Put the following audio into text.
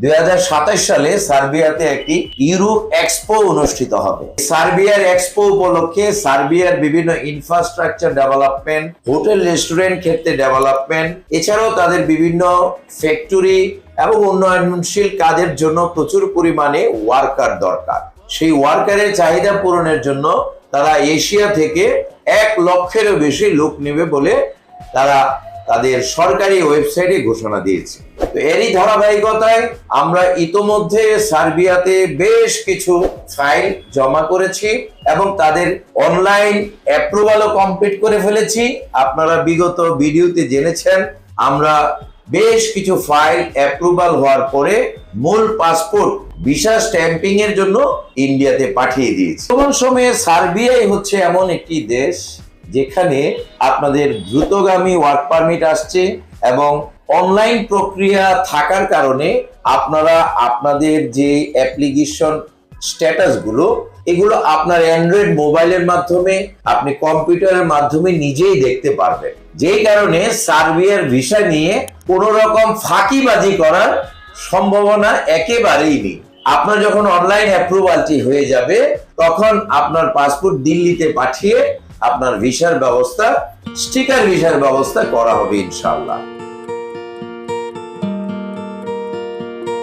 দুই হাজার সাতাশ সালে সার্বিয়াতে একটি ইউরো এক্সপো অনুষ্ঠিত হবে। সার্বিয়ার এক্সপো উপলক্ষে সার্বিয়ার বিভিন্ন ইনফ্রাস্ট্রাকচার ডেভেলপমেন্ট হোটেল রেস্টুরেন্ট ক্ষেত্রে ডেভেলপমেন্ট এছাড়াও তাদের বিভিন্ন ফ্যাক্টরি এবং উন্নয়নশীল কাজের জন্য প্রচুর পরিমাণে ওয়ার্কার দরকার। সেই ওয়ার্কারের চাহিদা পূরণের জন্য তারা এশিয়া থেকে এক লক্ষেরও বেশি লোক নেবে বলে তারা তাদের সরকারি ওয়েবসাইটে ঘোষণা দিয়েছে। তো এরই ধারাবাহিকতায় আমরা ইতোমধ্যে সার্বিয়াতে বেশ কিছু ফাইল জমা করেছি এবং তাদের অনলাইন অ্যাপ্রুভালও কমপ্লিট করে ফেলেছি। আপনারা বিগত ভিডিওতে জেনেছেন, আমরা বেশ কিছু ফাইল অ্যাপ্রুভাল হওয়ার পরে মূল পাসপোর্ট ভিসা স্ট্যাম্পিং এর জন্য ইন্ডিয়াতে পাঠিয়ে দিয়েছি। বর্তমান সময়ে সার্বিয়াই হচ্ছে এমন একটি দেশ যেখানে আপনাদের দ্রুতগামী ওয়ার্ক পারমিট আসছে এবং অনলাইন প্রক্রিয়া থাকার কারণে আপনারা আপনাদের যে অ্যাপ্লিকেশন স্ট্যাটাসগুলো, এগুলো আপনার অ্যান্ড্রয়েড মোবাইলের মাধ্যমে, আপনি কম্পিউটারের মাধ্যমে নিজেই দেখতে পারবেন। যেই কারণে সার্বিয়ার ভিসা নিয়ে কোনো রকম ফাঁকিবাজি করার সম্ভাবনা একেবারেই নেই। আপনার যখন অনলাইন অ্যাপ্রুভালটি হয়ে যাবে, তখন আপনার পাসপোর্ট দিল্লিতে পাঠিয়ে আপনার ভিসার ব্যবস্থা স্টিকার ভিসার ব্যবস্থা করা হবে ইনশাআল্লাহ।